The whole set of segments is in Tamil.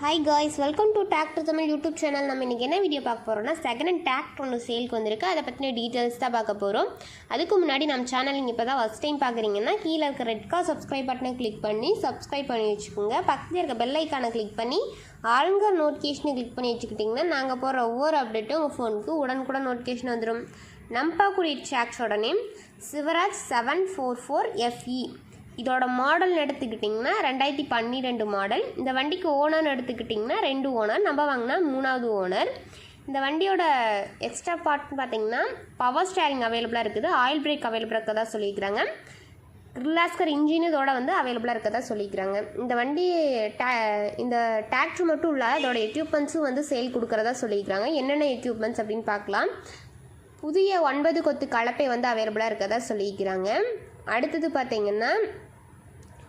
Hi guys welcome to tractor Tamil YouTube channel நம்ம இன்றைக்கி என்ன வீடியோ பார்க்க போகிறோம்னா செகண்ட் ஹேண்ட் டிராக்டர் ஒன்று சேலுக்கு வந்திருக்கு. அதை பற்றின டீட்டெயில்ஸ் தான் பார்க்க போகிறோம் அதுக்கு முன்னாடி நம்ம சேனல் நீங்கள் இப்போ தான் ஃபஸ்ட் டைம் பார்க்குறீங்கன்னா கீழே இருக்க ரெட் கார் சப்ஸ்கிரைப் பட்டனை கிளிக் பண்ணி சப்ஸ்கிரைப் பண்ணி வச்சுக்கோங்க. பக்கத்தில் இருக்க பெல் ஐக்கானை கிளிக் பண்ணி ஆளுங்க நோட்டிஃபிகேஷனை கிளிக் பண்ணி வச்சுக்கிட்டிங்கன்னா நாங்கள் போகிற ஒவ்வொரு அப்டேட்டும் உங்கள் ஃபோனுக்கு உடனுக்குடன் நோட்டிஃபிகேஷன் வந்துடும் நம்ம பார்க்கக்கூடிய டிராக்டரோட name Sivaraj seven four four FE இதோட மாடல் எடுத்துக்கிட்டிங்கன்னா ரெண்டாயிரத்தி பன்னிரெண்டு மாடல் இந்த வண்டிக்கு ஓனர்னு எடுத்துக்கிட்டிங்கன்னா ரெண்டு ஓனர் நம்ம வாங்கினா மூணாவது ஓனர் இந்த வண்டியோட எக்ஸ்ட்ரா பார்ட்னு பார்த்தீங்கன்னா பவர் ஸ்டேரிங் அவைலபிளாக இருக்குது. ஆயில் பிரேக் அவைலபிளாக இருக்கதா சொல்லியிருக்கிறாங்க. கிர்லாஸ்கர் இன்ஜின் இதோட வந்து அவைலபிளாக இருக்கதா சொல்லியிருக்கிறாங்க. இந்த வண்டி டே இந்த டிராக்டர் மட்டும் இல்லை அதோட எக்யூப்மெண்ட்ஸும் வந்து சேல் கொடுக்குறதா சொல்லியிருக்கிறாங்க. என்னென்ன எக்யூப்மெண்ட்ஸ் அப்படின்னு பார்க்கலாம். புதிய ஒன்பது கொத்து கலப்பை வந்து அவைலபிளாக இருக்கதா சொல்லியிருக்கிறாங்க. அடுத்தது பார்த்திங்கன்னா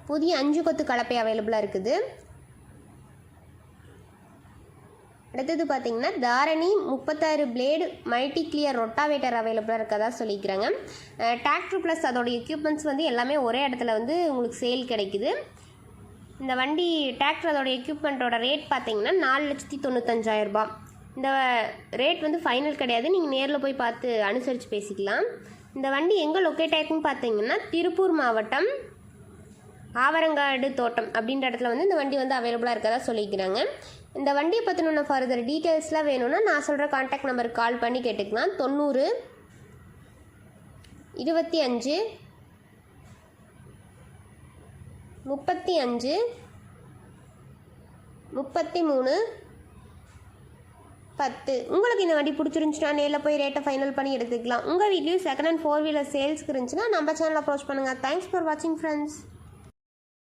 புதிய அஞ்சு கொத்து கலப்பை அவைலபிளாக இருக்குது. அடுத்தது பார்த்தீங்கன்னா தாரணி முப்பத்தாறு பிளேடு மல்டி கிளியர் ரொட்டாவேட்டர் அவைலபிளாக இருக்கதா சொல்லிக்கிறாங்க. டிராக்டர் ப்ளஸ் அதோடய எக்யூப்மெண்ட்ஸ் வந்து எல்லாமே ஒரே இடத்துல வந்து உங்களுக்கு சேல் கிடைக்குது. இந்த வண்டி டிராக்டர் அதோட எக்யூப்மெண்ட்டோட ரேட் பார்த்தீங்கன்னா நாலு லட்சத்தி தொண்ணூத்தஞ்சாயிரம் இந்த ரேட் வந்து ஃபைனல் கிடையாது. நீங்கள் நேரில் போய் பார்த்து அனுசரித்து பேசிக்கலாம். இந்த வண்டி எங்கே லொக்கேட் ஆயிருக்குன்னு பார்த்தீங்கன்னா திருப்பூர் மாவட்டம் ஆவரங்காடு தோட்டம் அப்படின்ற இடத்துல வந்து இந்த வண்டி வந்து அவைலபிளாக இருக்கதா சொல்லிக்கிறாங்க. இந்த வண்டியை பற்றின ஃபர்தர் டீட்டெயில்ஸ்லாம் வேணும்னா நான் சொல்கிற காண்டாக்ட் நம்பருக்கு கால் பண்ணி கேட்டுக்கலாம். தொண்ணூறு இருபத்தி அஞ்சு முப்பத்தி அஞ்சு முப்பத்தி மூணு பத்து. உங்களுக்கு இந்த வண்டி பிடிச்சிருந்துச்சுன்னா நேரில் போய் ரேட்டை ஃபைனல் பண்ணி எடுத்துக்கலாம். உங்கள் வீட்லேயும் செகண்ட் ஹேண்ட் ஃபோர் வீலர் சேல்ஸ்க்கு இருந்துச்சுன்னா நம்ம சேனல் அப்ரோச் பண்ணுங்கள் தேங்க்ஸ் ஃபார் வாட்சிங் ஃப்ரெண்ட்ஸ்